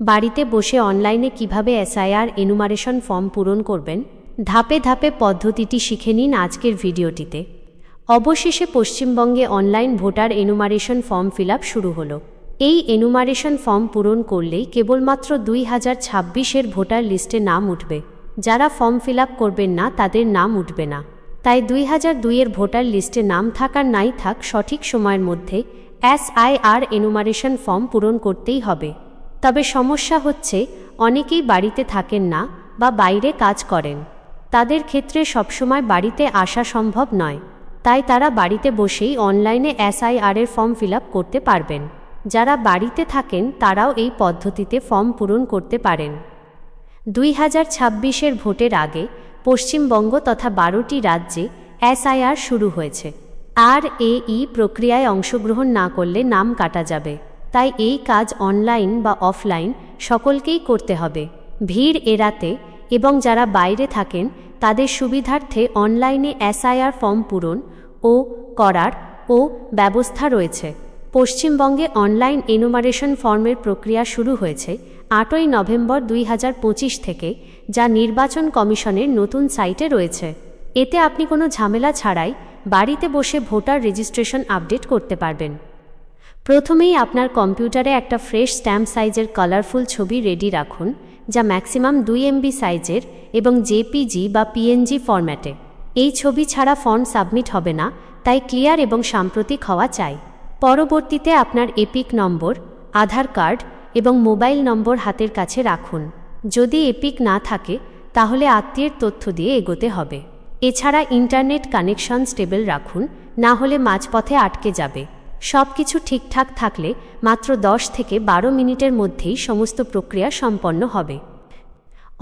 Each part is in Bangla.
বাড়িতে বসে অনলাইনে কীভাবে এসআইআর এনুমারেশন ফর্ম পূরণ করবেন, ধাপে ধাপে পদ্ধতিটি শিখে নিন আজকের ভিডিওটিতে। অবশেষে পশ্চিমবঙ্গে online voter enumeration form fill শুরু হলো। এই এনুমারেশন ফর্ম পূরণ করলেই কেবলমাত্র দুই হাজার ছাব্বিশের ভোটার লিস্টে নাম উঠবে। যারা ফর্ম ফিল করবেন না, তাদের নাম উঠবে না। তাই দুই হাজার দুইয়ের ভোটার লিস্টে নাম থাকার নাই থাক সঠিক সময়ের মধ্যে এসআইআর এনুমারেশন ফর্ম পূরণ করতেই হবে। তবে সমস্যা হচ্ছে, অনেকেই বাড়িতে থাকেন না বা বাইরে কাজ করেন। তাদের ক্ষেত্রে সবসময় বাড়িতে আসা সম্ভব নয়। তাই তারা বাড়িতে বসেই অনলাইনে এসআইআর এর ফর্ম ফিল করতে পারবেন। যারা বাড়িতে থাকেন, তারাও এই পদ্ধতিতে ফর্ম পূরণ করতে পারেন। দুই হাজার ছাব্বিশের ভোটের আগে পশ্চিমবঙ্গ তথা বারোটি রাজ্যে এসআইআর শুরু হয়েছে। আর এই প্রক্রিয়ায় অংশগ্রহণ না করলে নাম কাটা যাবে। তাই এই কাজ অনলাইন বা অফলাইন সকলকেই করতে হবে। ভিড় এড়াতে এবং যারা বাইরে থাকেন, তাদের সুবিধার্থে অনলাইনে এসআইআর ফর্ম পূরণ ও করার ও ব্যবস্থা রয়েছে। পশ্চিমবঙ্গে অনলাইন এনুমারেশন ফর্মের প্রক্রিয়া শুরু হয়েছে আটই নভেম্বর দুই হাজার পঁচিশ থেকে, যা নির্বাচন কমিশনের নতুন সাইটে রয়েছে। এতে আপনি কোনো ঝামেলা ছাড়াই বাড়িতে বসে ভোটার রেজিস্ট্রেশন আপডেট করতে পারবেন। প্রথমেই আপনার কম্পিউটারে একটা ফ্রেশ স্ট্যাম্প সাইজের কালারফুল ছবি রেডি রাখুন, যা ম্যাক্সিমাম দুই এমবি সাইজের এবং জেপিজি বা পিএনজি ফরম্যাটে। এই ছবি ছাড়া ফর্ম সাবমিট হবে না, তাই ক্লিয়ার এবং সাম্প্রতিক হওয়া চাই। পরবর্তীতে আপনার এপিক নম্বর, আধার কার্ড এবং মোবাইল নম্বর হাতের কাছে রাখুন। যদি এপিক না থাকে, তাহলে আত্মীয়ের তথ্য দিয়ে এগোতে হবে। এছাড়া ইন্টারনেট কানেকশন স্টেবল রাখুন, না হলে মাঝপথে আটকে যাবে। সব কিছু ঠিকঠাক থাকলে মাত্র দশ থেকে বারো মিনিটের মধ্যেই সমস্ত প্রক্রিয়া সম্পন্ন হবে।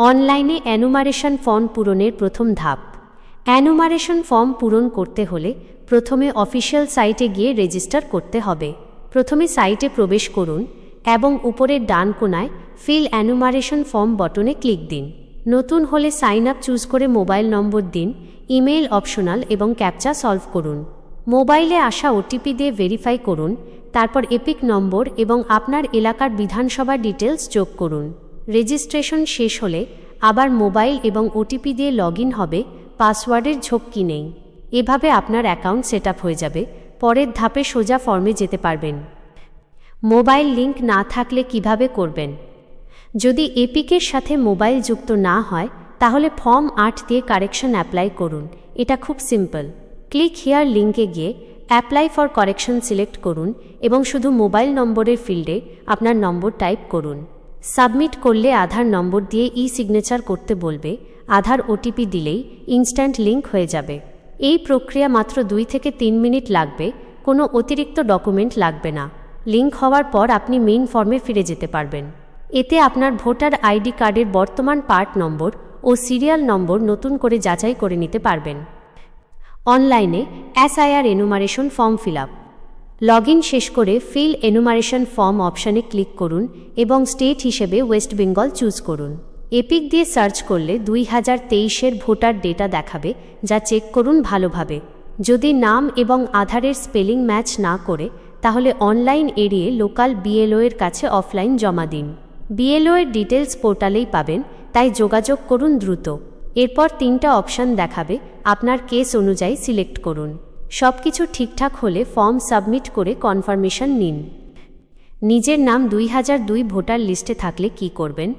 অনলাইনে অ্যানুমারেশন ফর্ম পূরণের প্রথম ধাপ। অ্যানুমারেশন ফর্ম পূরণ করতে হলে প্রথমে অফিসিয়াল সাইটে গিয়ে রেজিস্টার করতে হবে। প্রথমে সাইটে প্রবেশ করুন এবং উপরের ডান কোনায় ফিল অ্যানুমারেশন ফর্ম বটনে ক্লিক দিন। নতুন হলে সাইন আপ চুজ করে মোবাইল নম্বর দিন, ইমেইল অপশনাল এবং ক্যাপচা সলভ করুন। মোবাইলে আসা ওটিপি দিয়ে ভেরিফাই করুন, তারপর এপিক নম্বর এবং আপনার এলাকার বিধানসভা ডিটেলস যোগ করুন। রেজিস্ট্রেশন শেষ হলে আবার মোবাইল এবং ওটিপি দিয়ে লগ হবে, পাসওয়ার্ডের ঝক্কি নেই। এভাবে আপনার অ্যাকাউন্ট সেট হয়ে যাবে, পরের ধাপে সোজা ফর্মে যেতে পারবেন। মোবাইল লিংক না থাকলে কীভাবে করবেন? যদি এপিকের সাথে মোবাইল যুক্ত না হয়, তাহলে ফর্ম আট দিয়ে কারেকশন অ্যাপ্লাই করুন, এটা খুব সিম্পল ক্লিক হিয়ার লিঙ্কে গিয়ে অ্যাপ্লাই ফর কারেকশন সিলেক্ট করুন এবং শুধু মোবাইল নম্বরের ফিল্ডে আপনার নম্বর টাইপ করুন। সাবমিট করলে আধার নম্বর দিয়ে ই সিগনেচার করতে বলবে, আধার ওটিপি দিলেই ইনস্ট্যান্ট লিঙ্ক হয়ে যাবে। এই প্রক্রিয়া মাত্র দুই থেকে তিন মিনিট লাগবে, কোনো অতিরিক্ত ডকুমেন্ট লাগবে না। লিঙ্ক হওয়ার পর আপনি মেইন ফর্মে ফিরে যেতে পারবেন। এতে আপনার ভোটার আইডি কার্ডের বর্তমান পার্ট নম্বর ও সিরিয়াল নম্বর নতুন করে যাচাই করে নিতে পারবেন। অনলাইনে SIR enumeration form fill up. Log শেষ করে ফিল এনুমারেশন ফর্ম অপশানে ক্লিক করুন এবং স্টেট হিসেবে ওয়েস্ট বেঙ্গল চুজ করুন। এপিক দিয়ে সার্চ করলে দুই হাজার তেইশের ভোটার ডেটা দেখাবে, যা চেক করুন ভালোভাবে। যদি নাম এবং আধারের স্পেলিং ম্যাচ না করে, তাহলে অনলাইন এড়িয়ে লোকাল বিএলও এর কাছে অফলাইন জমা দিন। বিএলও এর ডিটেলস পোর্টালেই পাবেন, তাই যোগাযোগ করুন দ্রুত। এরপর তিনটা অপশান দেখাবে, আপনার কেস অনুযায়ী সিলেক্ট করুন। সব কিছু ঠিকঠাক হলে ফর্ম সাবমিট করে কনফার্মেশন নিন। নিজের নাম দুই হাজার দুই ভোটার লিস্টে থাকলে কি করবেন?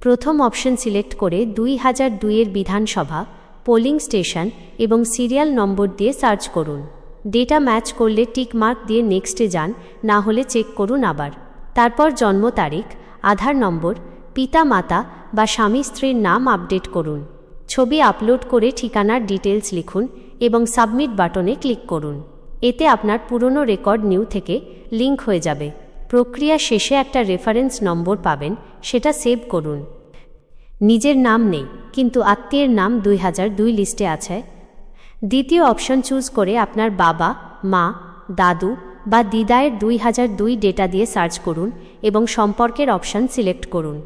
প্রথম অপশন সিলেক্ট করে দুই হাজার দুইয়ের বিধানসভা, পোলিং স্টেশন এবং সিরিয়াল নম্বর দিয়ে সার্চ করুন। ডেটা ম্যাচ করলে টিক মার্ক দিয়ে নেক্সটে যান, না হলে চেক করুন আবার। তারপর জন্ম তারিখ, আধার নম্বর পিতা মাতা বা স্বামী স্ত্রীর নাম আপডেট করুন। ছবি আপলোড করে ঠিকানার ডিটেলস লিখুন এবং সাবমিট বাটনে ক্লিক করুন। এতে আপনার পুরনো রেকর্ড নিউ থেকে লিঙ্ক হয়ে যাবে। প্রক্রিয়া শেষে একটা রেফারেন্স নম্বর পাবেন, সেটা সেভ করুন। নিজের নাম নেই, কিন্তু আত্মীয়ের নাম দুই হাজার দুই লিস্টে আছে। দ্বিতীয় অপশন চুজ করে আপনার বাবা, মা, দাদু বা দিদায়ের দুই হাজার দুই ডেটা দিয়ে সার্চ করুন এবং সম্পর্কের অপশান সিলেক্ট করুন।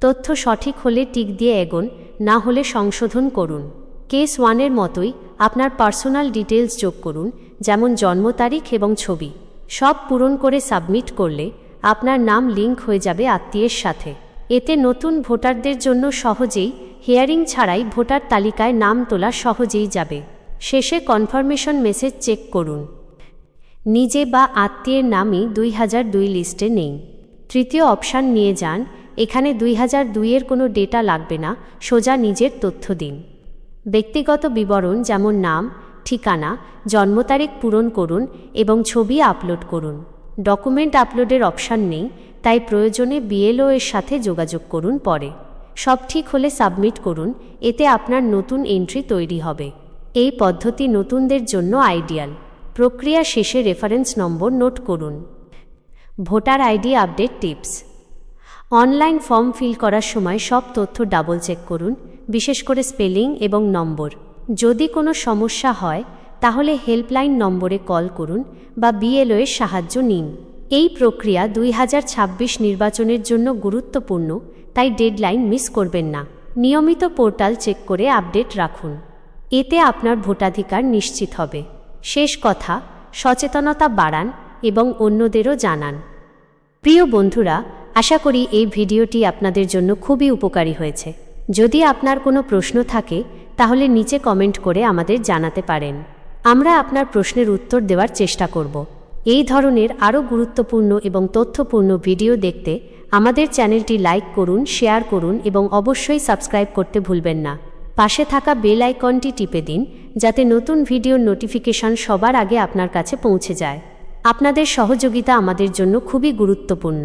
তথ্য সঠিক হলে টিক দিয়ে এগোন, না হলে সংশোধন করুন। কেস ওয়ানের মতোই আপনার পার্সোনাল ডিটেলস যোগ করুন, যেমন জন্ম তারিখ এবং ছবি। সব পূরণ করে সাবমিট করলে আপনার নাম লিঙ্ক হয়ে যাবে আত্মীয়ের সাথে। এতে নতুন ভোটারদের জন্য সহজেই হিয়ারিং ছাড়াই ভোটার তালিকায় নাম তোলা সহজেই যাবে। শেষে কনফার্মেশন মেসেজ চেক করুন। নিজে বা আত্মীয়ের নামই দুই হাজার দুই লিস্টে নেই। তৃতীয় অপশান নিয়ে যান এখানে দুই হাজার দুইয়ের কোনো ডেটা লাগবে না, সোজা নিজের তথ্য দিন। ব্যক্তিগত বিবরণ যেমন নাম, ঠিকানা, জন্ম তারিখ পূরণ করুন এবং ছবি আপলোড করুন। ডকুমেন্ট আপলোডের অপশান নেই, তাই প্রয়োজনে বিএলও এর সাথে যোগাযোগ করুন পরে। সব ঠিক হলে সাবমিট করুন, এতে আপনার নতুন এন্ট্রি তৈরি হবে। এই পদ্ধতি নতুনদের জন্য আইডিয়াল। প্রক্রিয়া শেষে রেফারেন্স নম্বর নোট করুন। Voter ID update tips. Online form fill করার সময় সব তথ্য ডাবল চেক করুন, বিশেষ করে স্পেলিং এবং নম্বর। যদি কোনো সমস্যা হয়, তাহলে হেল্পলাইন নম্বরে কল করুন বা বিএলও এর সাহায্য নিন। এই প্রক্রিয়া দুই হাজার ছাব্বিশ নির্বাচনের জন্য গুরুত্বপূর্ণ, তাই ডেডলাইন মিস করবেন না। নিয়মিত পোর্টাল চেক করে আপডেট রাখুন। এতে আপনার ভোটাধিকার নিশ্চিত হবে। শেষ কথা, সচেতনতা বাড়ান এবং অন্যদেরও জানান। প্রিয় বন্ধুরা আশা করি এই ভিডিওটি আপনাদের জন্য খুবই উপকারী হয়েছে। যদি আপনার কোনো প্রশ্ন থাকে, তাহলে নিচে কমেন্ট করে আমাদের জানাতে পারেন। আমরা আপনার প্রশ্নের উত্তর দেওয়ার চেষ্টা করব। এই ধরনের আরও গুরুত্বপূর্ণ এবং তথ্যপূর্ণ ভিডিও দেখতে আমাদের চ্যানেলটি লাইক করুন, শেয়ার করুন এবং অবশ্যই সাবস্ক্রাইব করতে ভুলবেন না। পাশে থাকা বেল আইকনটি টিপে দিন, যাতে নতুন ভিডিওর নোটিফিকেশন সবার আগে আপনার কাছে পৌঁছে যায়। আপনাদের সহযোগিতা আমাদের জন্য খুবই গুরুত্বপূর্ণ।